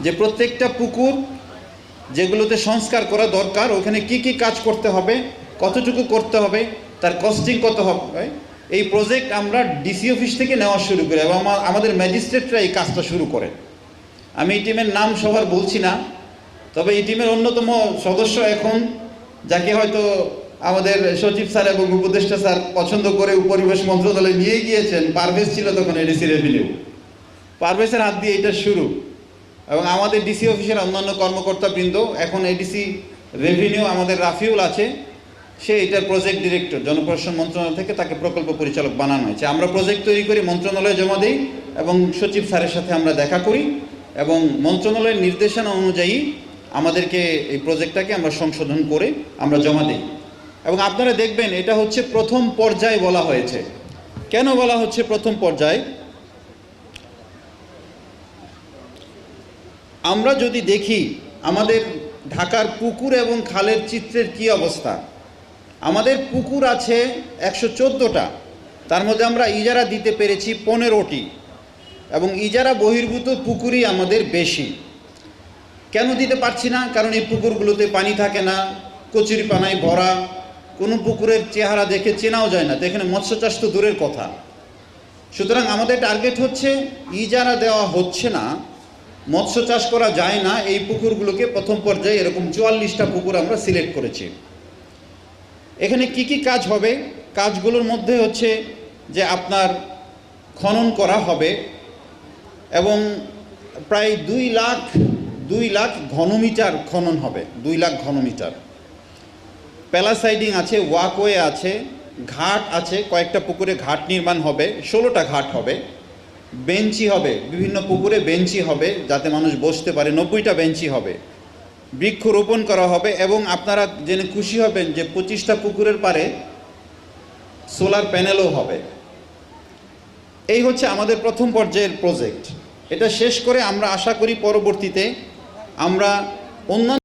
যে প্রত্যেকটা পুকুর যেগুলোতে সংস্কার করা দরকার, ওখানে কি কি কাজ করতে হবে, কতটুকু করতে হবে, তার কস্টিং কত হবে, এই প্রজেক্ট আমরা ডিসি অফিস থেকে নেওয়া শুরু করি এবং আমা- আমাদের ম্যাজিস্ট্রেটরা এই কাজটা শুরু করে। আমি এই টিমের নাম সবার বলছি না, তবে এই টিমের অন্যতম সদস্য এখন, যাকে হয়তো আমাদের সচিব স্যার এবং উপদেষ্টা স্যার পছন্দ করে পরিবেশ মন্ত্রণালয়ে নিয়ে গিয়েছেন, পারভেজ ছিল তখন এডিসি রেভিনিউ পারভেজের হাত দিয়ে এটা শুরু। এবং আমাদের ডিসি অফিসের অন্যান্য কর্মকর্তাবৃন্দ, এখন এডিসি রেভিনিউ আমাদের রাফিউল আছে। সে এটার প্রজেক্ট ডিরেক্টর জনপ্রশাসন মন্ত্রণালয় থেকে তাকে প্রকল্প পরিচালক বানানো হয়েছে। আমরা প্রজেক্ট তৈরি করি, মন্ত্রণালয়ে জমা দিই এবং সচিব স্যারের সাথে আমরা দেখা করি এবং মন্ত্রণালয়ের নির্দেশনা অনুযায়ী আমাদেরকে এই প্রজেক্টটাকে আমরা সংশোধন করে আমরা জমা দিই। এবং আপনারা দেখবেন এটা হচ্ছে প্রথম পর্যায়ে বলা হয়েছে। কেন বলা হচ্ছে প্রথম পর্যায়ে? আমরা যদি দেখি আমাদের ঢাকার পুকুর এবং খালের চিত্রের কি অবস্থা? আমাদের পুকুর আছে একশো চোদ্দোটা। তার মধ্যে আমরা ইজারা দিতে পেরেছি পনেরোটি এবং ইজারা বহির্ভূত পুকুরই আমাদের বেশি। কেন দিতে পারছি না? কারণ এই পুকুরগুলোতে পানি থাকে না কচুরি পানায় ভরা, কোনো পুকুরের চেহারা দেখে চেনাও যায় না। তো এখানে মৎস্য চাষ তো দূরের কথা। সুতরাং আমাদের টার্গেট হচ্ছে ইজারা দেওয়া হচ্ছে না। মৎস্য চাষ করা যায় না, এই পুকুরগুলোকে প্রথম পর্যায়ে এরকম চুয়াল্লিশটা পুকুর আমরা সিলেক্ট করেছি। এখানে কি কি কাজ হবে? কাজগুলোর মধ্যে হচ্ছে যে আপনার খনন করা হবে এবং প্রায় দুই লাখ দুই লাখ ঘনমিটার খনন হবে, দুই লাখ ঘনমিটার। প্যালাসাইডিং আছে, ওয়াকওয়ে আছে, ঘাট আছে, কয়েকটা পুকুরে ঘাট নির্মাণ হবে, ষোলোটা ঘাট হবে। বেঞ্চি হবে, বিভিন্ন পুকুরে বেঞ্চি হবে যাতে মানুষ বসতে পারে, নব্বইটা বেঞ্চি হবে। বৃক্ষরোপণ করা হবে এবং আপনারা জেনে খুশি হবেন যে পঁচিশটা পুকুরের পারে সোলার প্যানেলও হবে। এই হচ্ছে আমাদের প্রথম পর্যায়ের প্রজেক্ট এটা শেষ করে আমরা আশা করি পরবর্তীতে আমরা অন্যান্য